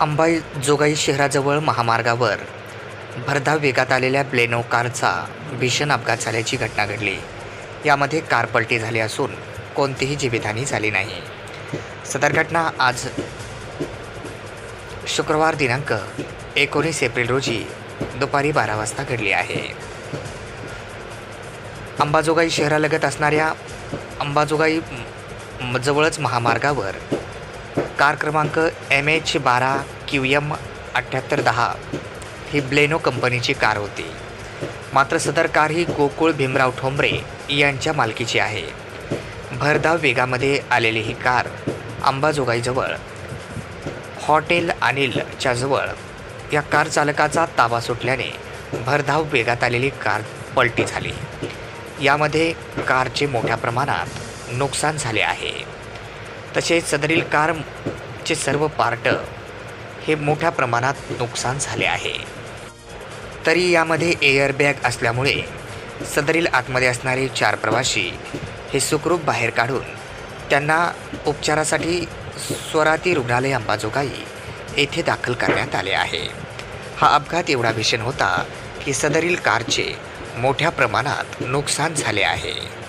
अंबाजोगाई शहराजवळ महामार्गावर. भरधाव वेगात आलेल्या ब्लेनो कारचा भीषण अपघात झाल्याची घटना घडली. यामध्ये कार पलटी झाली असून कोणतीही जीवितहानी झाली नाही. सदर घटना आज शुक्रवार दिनांक एकोणीस एप्रिल रोजी दुपारी बारा वाजता घडली आहे. अंबाजोगाई शहरालगत असणाऱ्या अंबाजोगाई जवळच महामार्गावर कार क्रमांक एम एच बारा क्यू एम अठ्ठ्याहत्तर दहा ही ब्लेनो कंपनीची कार होती. मात्र सदर कार ही गोकुळ भीमराव ठोंबरे यांच्या मालकीची आहे. भरधाव वेगामध्ये आलेली ही कार अंबाजोगाईजवळ हॉटेल अनिलच्या जवळ या कार चालकाचा ताबा सुटल्याने भरधाव वेगात आलेली कार पलटी झाली. यामध्ये कारचे मोठ्या प्रमाणात नुकसान झाले आहे. तसेच सदरील कारचे सर्व पार्ट हे मोठ्या प्रमाणात नुकसान झाले आहे. तरी यामध्ये एअरबॅग असल्यामुळे सदरील आतमध्ये असणारे चार प्रवासी हे सुखरूप बाहेर काढून त्यांना उपचारासाठी स्वराती रुग्णालय अंबाजोगाई येथे दाखल करण्यात आले आहे. हा अपघात एवढा भीषण होता की सदरील कारचे मोठ्या प्रमाणात नुकसान झाले आहे.